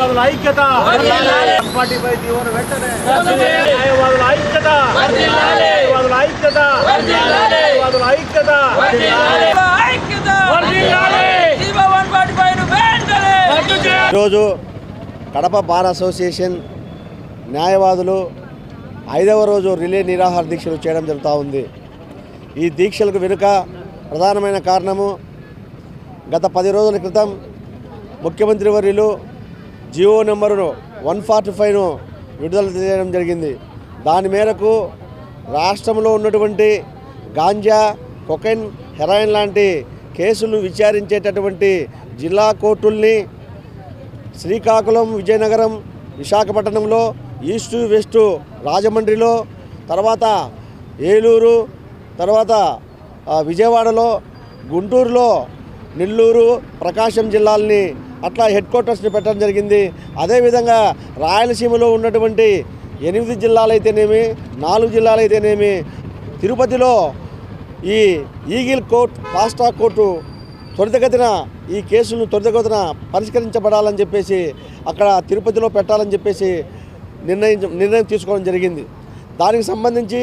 న్యాయవాదుల ఐక్యత. పార్టీపై జీవన వెంటనే. న్యాయవాదుల ఐక్యత. న్యాయవాదుల ఐక్యత. న్యాయవాదుల ఐక్యత. ఈరోజు కడప బార్ అసోసియేషన్ న్యాయవాదులు ఐదవ రోజు రిలే నిరాహార దీక్షలు చేయడం జరుగుతూ ఉంది. ఈ దీక్షలకు వెనుక ప్రధానమైన కారణము గత పది రోజుల క్రితం ముఖ్యమంత్రి వర్యులు జియో నెంబరును వన్ ఫార్టీ ఫైవ్ను విడుదల చేయడం జరిగింది. దాని మేరకు రాష్ట్రంలో ఉన్నటువంటి గాంజా కొకైన్ హెరాయిన్ లాంటి కేసులు విచారించేటటువంటి జిల్లా కోర్టుల్ని శ్రీకాకుళం విజయనగరం విశాఖపట్నంలో ఈస్టు వెస్టు రాజమండ్రిలో తర్వాత ఏలూరు తర్వాత ఆ, విజయవాడలో గుంటూరులో నెల్లూరు ప్రకాశం జిల్లాల్ని అట్లా హెడ్ క్వార్టర్స్ని పెట్టడం జరిగింది. అదేవిధంగా రాయలసీమలో ఉన్నటువంటి ఎనిమిది జిల్లాలైతేనేమి నాలుగు జిల్లాలైతేనేమి తిరుపతిలో ఈ ఈగిల్ కోర్ట్ ఫాస్ట్రాక్ కోర్టు త్వరితగతిన ఈ కేసులను త్వరితగతిన పరిష్కరించబడాలని చెప్పేసి అక్కడ తిరుపతిలో పెట్టాలని చెప్పేసి నిర్ణయించ నిర్ణయం తీసుకోవడం జరిగింది. దానికి సంబంధించి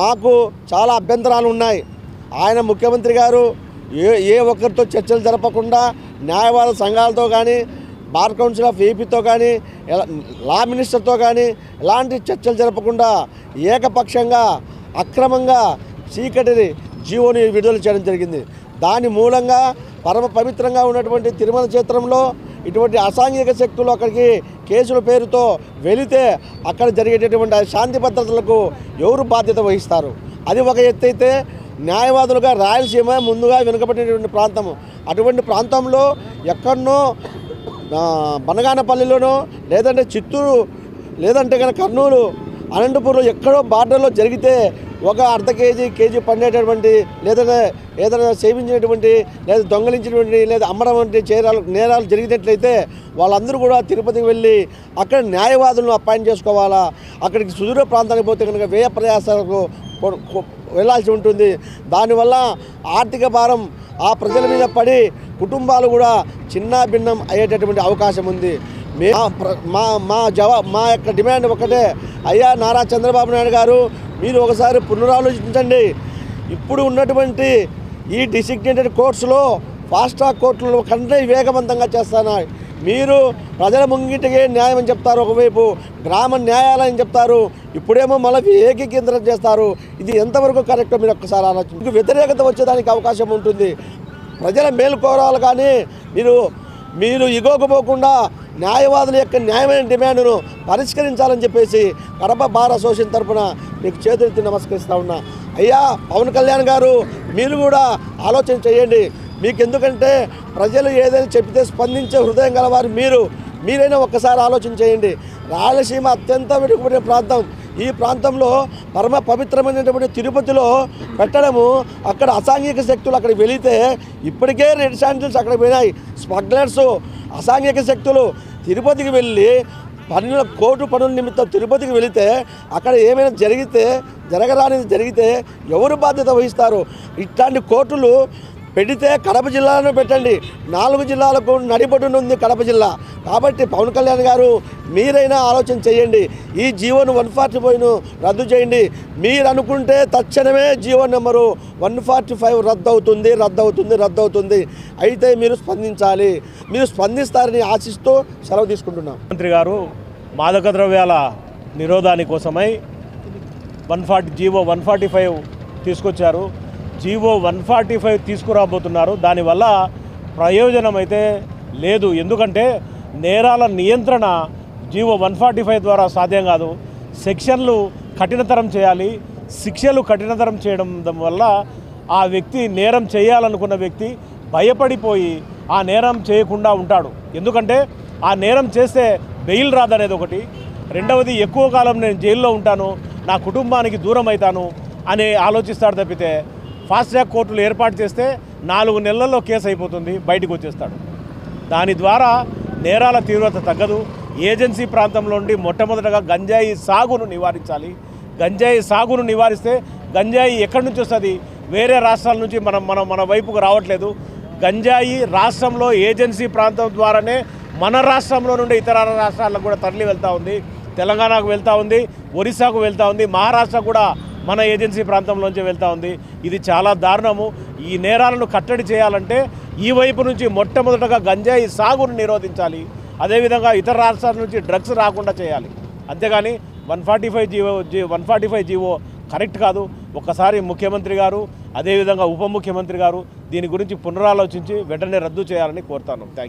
మాకు చాలా అభ్యంతరాలు ఉన్నాయి ఆయన ముఖ్యమంత్రి గారు ఏ ఏ ఒక్కరితో చర్చలు జరపకుండా న్యాయవాద సంఘాలతో కానీ బార్ కౌన్సిల్ ఆఫ్ ఏపీతో కానీ ఎలా- లా మినిస్టర్తో కానీ ఎలాంటి చర్చలు జరపకుండా ఏకపక్షంగా అక్రమంగా చీకటిని జీవోని విడుదల చేయడం జరిగింది. దాని మూలంగా పరమ పవిత్రంగా ఉన్నటువంటి తిరుమల క్షేత్రంలో ఇటువంటి అసాంఘిక శక్తులు అక్కడికి కేసుల పేరుతో వెళితే అక్కడ జరిగేటటువంటి శాంతి భద్రతలకు ఎవరు బాధ్యత వహిస్తారు? అది ఒక ఎత్తు అయితే న్యాయవాదులుగా రాయలసీమ ముందుగా వెనుకబడినటువంటి ప్రాంతము. అటువంటి ప్రాంతంలో ఎక్కడనో బనగానపల్లిలోనో లేదంటే చిత్తూరు లేదంటే కనుక కర్నూలు అనంతపూర్లో ఎక్కడో బార్డర్లో జరిగితే ఒక అర్ధ కేజీ కేజీ పండేటటువంటి లేదంటే ఏదైనా సేవించినటువంటి లేదా దొంగలించినటువంటి లేదా అమ్మడం వంటి చేరాలు నేరాలు జరిగినట్లయితే వాళ్ళందరూ కూడా తిరుపతికి వెళ్ళి అక్కడ న్యాయవాదులను అపాయింట్ చేసుకోవాలా? అక్కడికి సుదూర ప్రాంతానికి పోతే కనుక వ్యయ ప్రయాసాలకు వెళ్ళాల్సి ఉంటుంది. దానివల్ల ఆర్థిక భారం ఆ ప్రజల మీద పడి కుటుంబాలు కూడా చిన్న భిన్నం అయ్యేటటువంటి అవకాశం ఉంది. మే ప్ర- మా మా జవా మా యొక్క డిమాండ్ ఒకటే అయ్యా నారా చంద్రబాబు నాయుడు గారు మీరు ఒకసారి పునరాలోచించండి. ఇప్పుడు ఉన్నటువంటి ఈ డిసిగ్నేటెడ్ కోర్సులో ఫాస్ట్ ట్రాక్ కోర్టులు కంటే వేగవంతంగా చేస్తాను? మీరు ప్రజల ముంగిటికే న్యాయం అని చెప్తారు ఒకవైపు గ్రామ న్యాయాలయం చెప్తారు ఇప్పుడేమో మళ్ళీ ఏకీకేంద్రం చేస్తారు. ఇది ఎంతవరకు కరెక్టో మీరు ఒక్కసారి ఆలోచించి వ్యతిరేకత వచ్చేదానికి అవకాశం ఉంటుంది. ప్రజల మేలు కోరాలి కానీ మీరు మీరు ఇగోకపోకుండా న్యాయవాదుల యొక్క న్యాయమైన డిమాండ్ను పరిష్కరించాలని చెప్పేసి కడప బార్ అసోసియేషన్ తరఫున మీకు చేతులెత్తి నమస్కరిస్తా ఉన్నా. అయ్యా పవన్ కళ్యాణ్ గారు మీరు కూడా ఆలోచన చేయండి. మీకు ఎందుకంటే ప్రజలు ఏదైనా చెప్తే స్పందించే హృదయం గలవారు మీరు. మీరైనా ఒక్కసారి ఆలోచన చేయండి. రాయలసీమ అత్యంత వెనుకబడిన ప్రాంతం. ఈ ప్రాంతంలో పరమ పవిత్రమైనటువంటి తిరుపతిలో పెట్టడము అక్కడ అసాంఘిక శక్తులు అక్కడ వెళితే ఇప్పటికే రెడ్ శాండిల్స్ అక్కడ పోయినాయి. స్మగ్లర్స్ అసాంఘిక శక్తులు తిరుపతికి వెళ్ళి పనుల కోర్టు పనుల నిమిత్తం తిరుపతికి వెళితే అక్కడ ఏమైనా జరిగితే జరగరానిది జరిగితే ఎవరు బాధ్యత వహిస్తారు? ఇట్లాంటి కోర్టులు పెడితే కడప జిల్లాలో పెట్టండి. నాలుగు జిల్లాలకు నడిబొడ్డునుంది కడప జిల్లా. కాబట్టి పవన్ కళ్యాణ్ గారు మీరైనా ఆలోచన చేయండి. ఈ జీవోను వన్ ఫార్టీ ఫైవ్ను రద్దు చేయండి. మీరు అనుకుంటే తక్షణమే GO number one forty five రద్దు అవుతుంది రద్దు అవుతుంది రద్దు అవుతుంది అయితే మీరు స్పందించాలి. మీరు స్పందిస్తారని ఆశిస్తూ సెలవు తీసుకుంటున్నాం. మంత్రి గారు మాదక ద్రవ్యాల నిరోధాని కోసమై one forty GO one forty five తీసుకొచ్చారు. జీవో వన్ ఫార్టీ ఫైవ్ తీసుకురాబోతున్నారు. దానివల్ల ప్రయోజనం అయితే లేదు. ఎందుకంటే నేరాల నియంత్రణ జీవో వన్ ఫార్టీ ఫైవ్ ద్వారా సాధ్యం కాదు. సెక్షన్లు కఠినతరం చేయాలి. శిక్షలు కఠినతరం చేయడం వల్ల ఆ వ్యక్తి నేరం చేయాలనుకున్న వ్యక్తి భయపడిపోయి ఆ నేరం చేయకుండా ఉంటాడు. ఎందుకంటే ఆ నేరం చేస్తే బెయిల్ రాదనేది ఒకటి. రెండవది ఎక్కువ కాలం నేను జైల్లో ఉంటాను. నా కుటుంబానికి దూరం అవుతాను అని ఆలోచిస్తాడు తప్పితే ఫాస్ట్ ట్రాక్ కోర్టులు ఏర్పాటు చేస్తే నాలుగు నెలల్లో కేసు అయిపోతుంది బయటకు వచ్చేస్తాడు. దాని ద్వారా నేరాల తీవ్రత తగ్గదు. ఏజెన్సీ ప్రాంతంలో నుండి మొట్టమొదటగా గంజాయి సాగును నివారించాలి. గంజాయి సాగును నివారిస్తే గంజాయి ఎక్కడి నుంచి వస్తుంది? వేరే రాష్ట్రాల నుంచి మనం మనం మన వైపుకు రావట్లేదు. గంజాయి రాష్ట్రంలో ఏజెన్సీ ప్రాంతం ద్వారానే మన రాష్ట్రంలో నుండి ఇతర రాష్ట్రాలకు కూడా తరలి వెళ్తూ ఉంది. తెలంగాణకు వెళ్తూ ఉంది ఒరిస్సాకు వెళ్తూ ఉంది మహారాష్ట్ర కూడా మన ఏజెన్సీ ప్రాంతంలోంచి వెళ్తూ ఉంది. ఇది చాలా దారుణము. ఈ నేరాలను కట్టడి చేయాలంటే ఈ వైపు నుంచి మొట్టమొదటగా గంజాయి సాగును నిరోధించాలి. అదేవిధంగా ఇతర రాష్ట్రాల నుంచి డ్రగ్స్ రాకుండా చేయాలి. అంతేగాని one forty five GO G one forty five GO correct కాదు. ఒక్కసారి ముఖ్యమంత్రి గారు అదేవిధంగా ఉప ముఖ్యమంత్రి గారు దీని గురించి పునరాలోచించి వెంటనే రద్దు చేయాలని కోరుతాను. థ్యాంక్